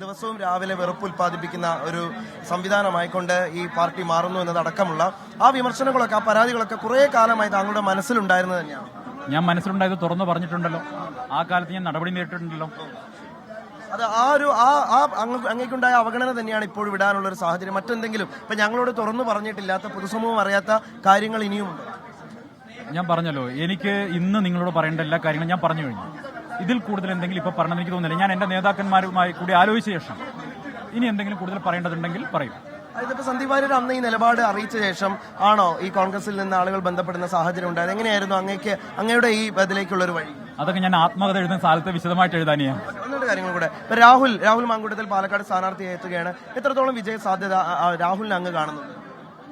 ദിവസവും രാവിലെ വെറുപ്പ് ഉൽപ്പാദിപ്പിക്കുന്ന ഒരു സംവിധാനമായിക്കൊണ്ട് ഈ പാർട്ടി മാറുന്നു എന്നതടക്കമുള്ള ആ വിമർശനങ്ങളൊക്കെ ആ പരാതികളൊക്കെ കുറേ കാലമായി താങ്കളുടെ മനസ്സിലുണ്ടായിരുന്നത് തന്നെയാണ്. ഞാൻ മനസ്സിലുണ്ടായത് തുറന്നു പറഞ്ഞിട്ടുണ്ടല്ലോ. ആ കാലത്ത് ഞാൻ നടപടി നേരിട്ടിട്ടുണ്ടല്ലോ. അത് ആ ഒരു ആ ആ അങ്ങ് അങ്ങേക്കുണ്ടായ അവഗണന തന്നെയാണ് ഇപ്പോൾ വിടാനുള്ള ഒരു സാഹചര്യം. മറ്റെന്തെങ്കിലും ഇപ്പൊ ഞങ്ങളോട് തുറന്നു പറഞ്ഞിട്ടില്ലാത്ത പൊതുസമൂഹം അറിയാത്ത കാര്യങ്ങൾ ഇനിയുമുണ്ട്? ഞാൻ പറഞ്ഞല്ലോ എനിക്ക് ഇന്ന് നിങ്ങളോട് പറയേണ്ട എല്ലാ കാര്യങ്ങളും ഞാൻ പറഞ്ഞു കഴിഞ്ഞു. ഇതിൽ കൂടുതൽ എന്തെങ്കിലും ഇപ്പൊ പറയണമെന്ന് എനിക്ക് തോന്നുന്നില്ല. ഞാൻ എന്റെ നേതാക്കന്മാരുമായി കൂടി ആലോചിച്ച ശേഷം ഇനി എന്തെങ്കിലും കൂടുതൽ പറയേണ്ടതുണ്ടെങ്കിൽ പറയും. ഇതിപ്പോ സന്ദീപ് വാര്യർ അന്ന് ഈ നിലപാട് അറിയിച്ച ശേഷം ആണോ ഈ കോൺഗ്രസിൽ നിന്ന് ആളുകൾ ബന്ധപ്പെടുന്ന സാഹചര്യം ഉണ്ടായത്? എങ്ങനെയായിരുന്നു അങ്ങേക്ക് അങ്ങയുടെ ഈ ഇതിലേക്കുള്ള ഒരു വഴി? അതൊക്കെ ഞാൻ ആത്മകഥ എഴുതുന്ന സ്ഥലത്ത് വിശദമായിട്ട് എഴുതാനിയാ. ഒന്നുകൂടെ കാര്യങ്ങൾ കൂടെ. ഇപ്പൊ രാഹുൽ രാഹുൽ മാങ്കൂട്ടത്തിൽ പാലക്കാട് സ്ഥാനാർത്ഥിയായി എത്തുകയാണ്. എത്രത്തോളം വിജയ സാധ്യത രാഹുലിന് അങ്ങ് കാണുന്നുണ്ട്?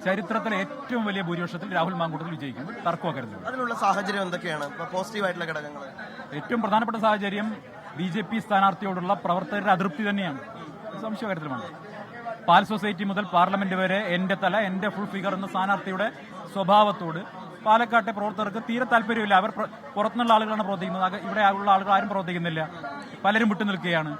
ചരിത്രത്തിലെ ഏറ്റവും വലിയ ഭൂരിപക്ഷത്തിൽ രാഹുൽ മാങ്കൂട്ടത്തിൽ വിജയിക്കും. തർക്കമാക്കരുത് അതിനുള്ള സാഹചര്യം എന്തൊക്കെയാണ്? പോസിറ്റീവായിട്ടുള്ള ഘടകങ്ങൾ ഏറ്റവും പ്രധാനപ്പെട്ട സാഹചര്യം ബി ജെ പി സ്ഥാനാർത്ഥിയോടുള്ള പ്രവർത്തകരുടെ അതൃപ്തി തന്നെയാണ്. സംശയ കാര്യത്തിലുമാണ്. പാൽ സൊസൈറ്റി മുതൽ പാർലമെന്റ് വരെ എന്റെ തല എന്റെ ഫുൾ ഫിഗർ എന്ന സ്ഥാനാർത്ഥിയുടെ സ്വഭാവത്തോട് പാലക്കാട്ടെ പ്രവർത്തകർക്ക് തീരെ താല്പര്യമില്ല. അവർ പുറത്തുനിന്നുള്ള ആളുകളാണ് പ്രവർത്തിക്കുന്നത്. ഇവിടെ ഉള്ള ആളുകൾ ആരും പ്രവർത്തിക്കുന്നില്ല. പലരും വിട്ടു നിൽക്കുകയാണ്.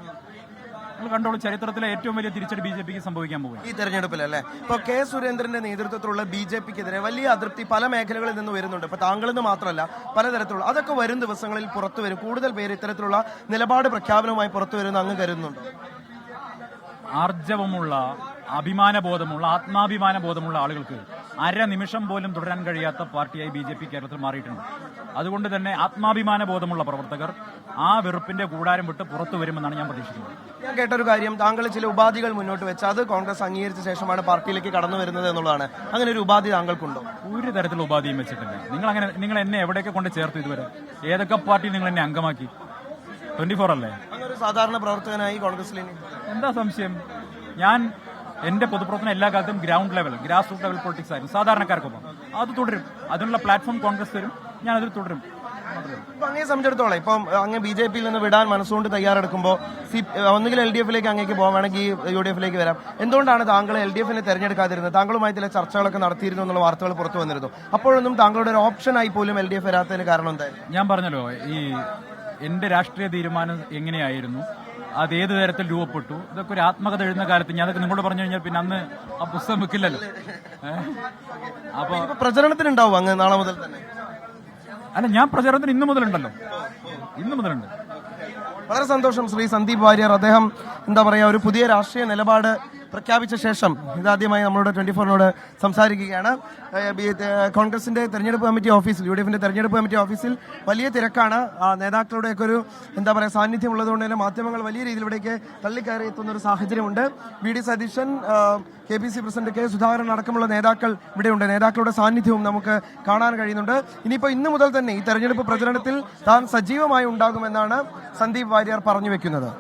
നിങ്ങൾ കണ്ടോളൂ ചരിത്രത്തിലെ ഏറ്റവും വലിയ തിരിച്ചടി ബി ജെ പിക്ക് സംഭവിക്കാൻ പോകും ഈ തെരഞ്ഞെടുപ്പിലല്ലേ? ഇപ്പൊ കെ സുരേന്ദ്രന്റെ നേതൃത്വത്തിലുള്ള ബി ജെ പിക്കെതിരെ വലിയ അതിർത്തി പല മേഖലകളിൽ നിന്ന് വരുന്നുണ്ട്. ഇപ്പൊ താങ്കളിൽ നിന്ന് മാത്രമല്ല പലതരത്തിലുള്ള അതൊക്കെ വരും ദിവസങ്ങളിൽ പുറത്തു വരും. കൂടുതൽ പേര് ഇത്തരത്തിലുള്ള നിലപാട് പ്രഖ്യാപനവുമായി പുറത്തു വരുന്ന അങ്ങ് കരുതുന്നുണ്ടോ. ആർജവമുള്ള അഭിമാനബോധമുള്ള ആത്മാഭിമാന ബോധമുള്ള ആളുകൾക്ക് അര നിമിഷം പോലും തുടരാൻ കഴിയാത്ത പാർട്ടിയായി ബി ജെ പി കേരളത്തിൽ മാറിയിട്ടുണ്ട്. അതുകൊണ്ട് തന്നെ ആത്മാഭിമാന ബോധമുള്ള പ്രവർത്തകർ ആ വെറുപ്പിന്റെ കൂടാരം വിട്ട് പുറത്തു വരുമെന്നാണ് ഞാൻ പ്രതീക്ഷിക്കുന്നത്. ഞാൻ കേട്ടൊരു കാര്യം താങ്കൾ ചില ഉപാധികൾ മുന്നോട്ട് വെച്ച് അത് കോൺഗ്രസ് അംഗീകരിച്ച ശേഷമാണ് പാർട്ടിയിലേക്ക് കടന്നു വരുന്നത് എന്നുള്ളതാണ്. അങ്ങനെ ഒരു ഉപാധി താങ്കൾക്കുണ്ടോ? ഒരു തരത്തിലുള്ള ഉപാധിയും വെച്ചിട്ടില്ല. നിങ്ങൾ അങ്ങനെ നിങ്ങൾ എന്നെ എവിടെയൊക്കെ കൊണ്ട് ചേർത്തു ഇതുവരെ? ഏതൊക്കെ പാർട്ടി നിങ്ങൾ എന്നെ അംഗമാക്കി? ട്വന്റി ഫോർ അല്ലേ സാധാരണ പ്രവർത്തകനായി കോൺഗ്രസിൽ എന്താ സംശയം? ഞാൻ എന്റെ പൊതുപ്രവർത്തനം എല്ലാ കാലത്തും ground level grass root level politics ആയിരുന്നു സാധാരണക്കാർക്കൊപ്പം. അത് തുടരും. അതിനുള്ള പ്ലാറ്റ്ഫോം കോൺഗ്രസ് തരും. ഞാൻ അതിൽ തുടരും. അങ്ങനെ അങ്ങേ സംബന്ധിച്ചിടത്തോളം ഇപ്പം അങ്ങ് ബി ജെ പിയിൽ നിന്ന് വിടാൻ മനസ്സുകൊണ്ട് തയ്യാറെടുക്കുമ്പോൾ സി ഒന്നുകിൽ എൽ ഡി എഫിലേക്ക് അങ്ങേക്ക് വേണമെങ്കിൽ യു ഡി എഫിലേക്ക് വരാം. എന്തുകൊണ്ടാണ് താങ്കൾ എൽ ഡി എഫിനെ തെരഞ്ഞെടുക്കാതിരുന്നത്? താങ്കളുമായി ചില ചർച്ചകളൊക്കെ നടത്തിയിരുന്നു എന്നുള്ള വാർത്തകൾ പുറത്തു വന്നിരുന്നു. അപ്പോഴൊന്നും താങ്കളുടെ ഒരു ഓപ്ഷനായി പോലും എൽ ഡി എഫ് വരാത്തതിന് കാരണം എന്തായിരുന്നു? ഞാൻ പറഞ്ഞല്ലോ ഈ എന്റെ രാഷ്ട്രീയ തീരുമാനം എങ്ങനെയായിരുന്നു? അത് ഏത് തരത്തിൽ രൂപപ്പെട്ടു? ഇതൊക്കെ ഒരു ആത്മകഥ എഴുതുന്ന കാലത്ത് ഞാൻ അതൊക്കെ നിങ്ങളോട് പറഞ്ഞു കഴിഞ്ഞാൽ പിന്നെ അന്ന് ആ പുസ്തകം വെക്കില്ലല്ലോ? അപ്പൊ പ്രചരണത്തിനുണ്ടാവും അങ്ങ് നാളെ മുതൽ തന്നെ. അല്ല ഞാൻ പ്രചാരണത്തിന് ഇന്നു മുതലുണ്ടല്ലോ. ഇന്നു മുതലുണ്ട്. വളരെ സന്തോഷം ശ്രീ സന്ദീപ് വാര്യർ. അദ്ദേഹം എന്താ പറയാ ഒരു പുതിയ രാഷ്ട്രീയ നിലപാട് പ്രഖ്യാപിച്ച ശേഷം ഇതാദ്യമായി നമ്മളോട് ട്വന്റി ഫോറിനോട് സംസാരിക്കുകയാണ്. കോൺഗ്രസിന്റെ തെരഞ്ഞെടുപ്പ് കമ്മിറ്റി ഓഫീസിൽ യു ഡി എഫിന്റെ തെരഞ്ഞെടുപ്പ് കമ്മിറ്റി ഓഫീസിൽ വലിയ തിരക്കാണ്. നേതാക്കളുടെയൊക്കെ ഒരു എന്താ പറയുക സാന്നിധ്യം ഉള്ളതുകൊണ്ട് തന്നെ മാധ്യമങ്ങൾ വലിയ രീതിയിൽ ഇവിടേക്ക് തള്ളിക്കയറി എത്തുന്ന ഒരു സാഹചര്യമുണ്ട്. V D Satheesan K P C president K Sudhakaran അടക്കമുള്ള നേതാക്കൾ ഇവിടെയുണ്ട്. നേതാക്കളുടെ സാന്നിധ്യവും നമുക്ക് കാണാൻ കഴിയുന്നുണ്ട്. ഇനിയിപ്പോൾ ഇന്ന് മുതൽ തന്നെ ഈ തെരഞ്ഞെടുപ്പ് പ്രചരണത്തിൽ താൻ സജീവമായി ഉണ്ടാകുമെന്നാണ് സന്ദീപ് വാര്യർ പറഞ്ഞു വെക്കുന്നത്.